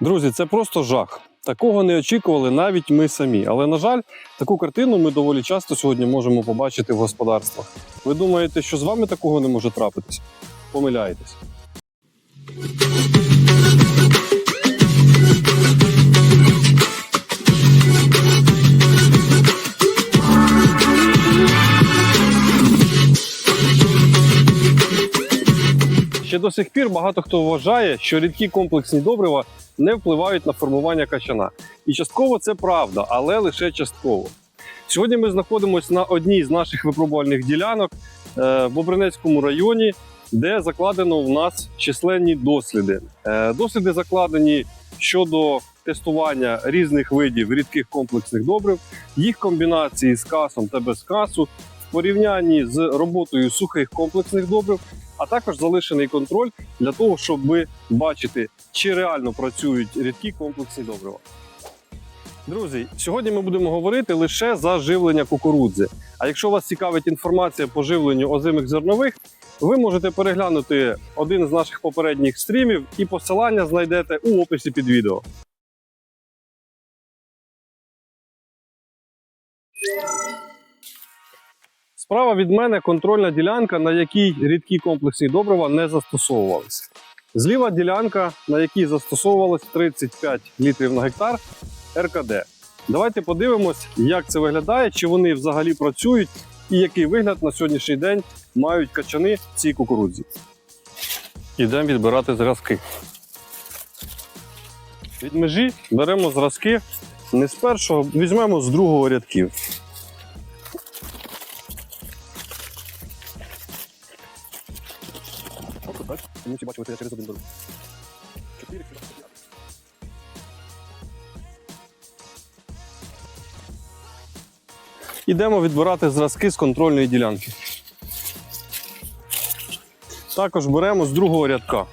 Друзі, це просто жах. Такого не очікували навіть ми самі. Але, на жаль, таку картину ми доволі часто сьогодні можемо побачити в господарствах. Ви думаєте, що з вами такого не може трапитись? Помиляєтесь. Ще до сих пір багато хто вважає, що рідкі комплексні добрива не впливають на формування качана. І частково це правда, але лише частково. Сьогодні ми знаходимося на одній з наших випробувальних ділянок е, в Бобринецькому районі, де закладено в нас численні досліди. Е, Досліди закладені щодо тестування різних видів рідких комплексних добрив, їх комбінації з касом та без касу, в порівнянні з роботою сухих комплексних добрив, а також залишений контроль для того, щоб бачити, чи реально працюють рідкі комплексні добрива. Друзі, сьогодні ми будемо говорити лише за живлення кукурудзи. А якщо вас цікавить інформація по живленню озимих зернових, ви можете переглянути один з наших попередніх стрімів і посилання знайдете у описі під відео. Справа від мене контрольна ділянка, на якій рідкі комплексні добрива не застосовувалися. Зліва ділянка, на якій застосовувалось 35 літрів на гектар РКД. Давайте подивимось, як це виглядає, чи вони взагалі працюють і який вигляд на сьогоднішній день мають качани в цій кукурудзі. Ідемо відбирати зразки. Від межі беремо зразки не з першого, візьмемо з другого рядків. Ми всі бачимо, що я через один беру. Чотири, Ідемо відбирати зразки з контрольної ділянки. Також беремо з другого рядка.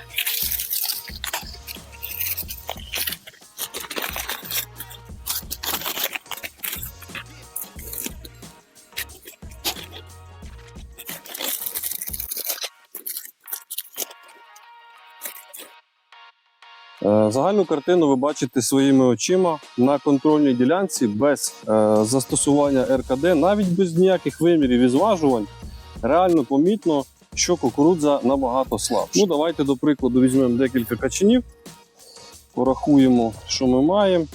Загальну картину ви бачите своїми очима на контрольній ділянці без е, застосування РКД, навіть без ніяких вимірів і зважувань, реально помітно, що кукурудза набагато слабша. Ну, давайте, до прикладу, візьмемо декілька качанів, порахуємо, що ми маємо.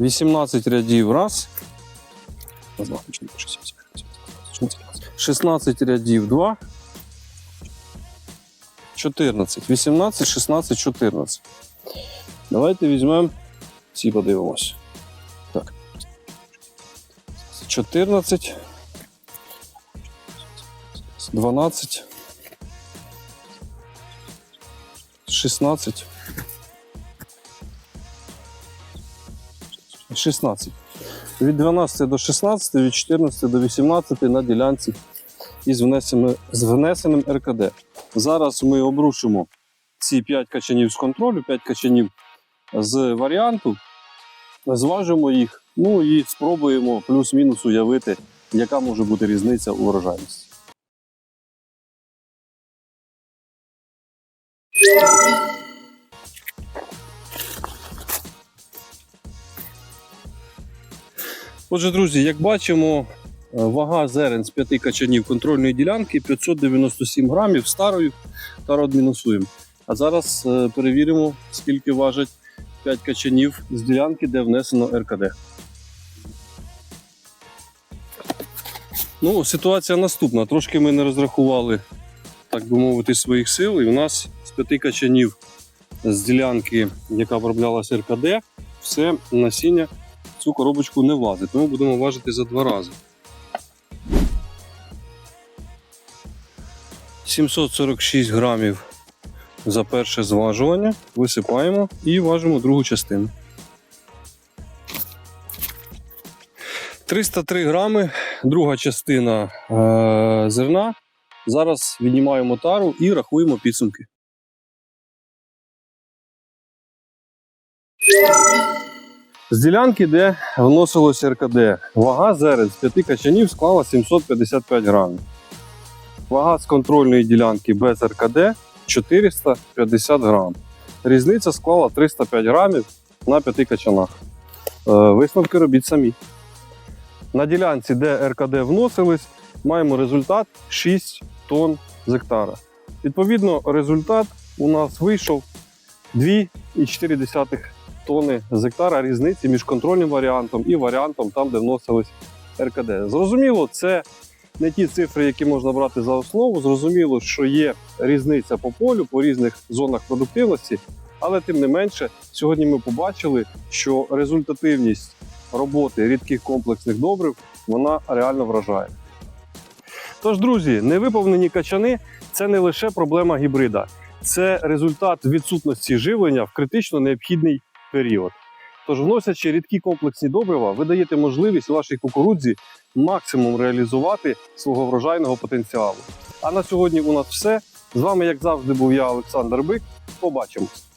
18 рядів раз. 16 рядів 2. 14. 18, 16, 14. Давайте візьмемо ці подивимось. Так. 14. 12. 16. 16. Від 12 до 16, від 14 до 18 на ділянці із внесеним, з внесеним РКД. Зараз ми обрушимо ці 5 качанів з контролю, 5 качанів з варіанту, зважимо їх, ну і спробуємо плюс-мінус уявити, яка може бути різниця у врожайності. Отже, друзі, як бачимо, Вага зерен з п'яти качанів контрольної ділянки 597 грамів старою та родмінусуємо. А зараз е, перевіримо, скільки важать 5 качанів з ділянки, де внесено РКД. Ну, ситуація наступна. Трошки ми не розрахували, так би мовити, своїх сил. І у нас з п'яти качанів з ділянки, яка оброблялася РКД, все насіння в цю коробочку не влазить. Тому будемо важити за два рази. 746 грамів за перше зважування. Висипаємо і важимо другу частину. 303 грами, друга частина е- зерна. Зараз віднімаємо тару і рахуємо підсумки. З ділянки, де вносилось РКД, вага зерен з 5 качанів склала 755 грамів. Вага з контрольної ділянки без РКД 450 грам. різниця склала 305 грамів на 5 качанах. Е, Висновки робіть самі. На ділянці, де РКД вносились, маємо результат 6 тонн з гектара. Відповідно, результат у нас вийшов 2,4 тонни з гектара різниці між контрольним варіантом і варіантом там, де вносились РКД. Зрозуміло, це не ті цифри, які можна брати за основу. Зрозуміло, що є різниця по полю, по різних зонах продуктивності, але тим не менше, сьогодні ми побачили, що результативність роботи рідких комплексних добрив вона реально вражає. Тож, друзі, невиповнені качани це не лише проблема гібрида, це результат відсутності живлення в критично необхідний період. Тож, вносячи рідкі комплексні добрива, ви даєте можливість вашій кукурудзі максимум реалізувати свого врожайного потенціалу. А на сьогодні у нас все. З вами, як завжди, був я, Олександр Бик. Побачимось.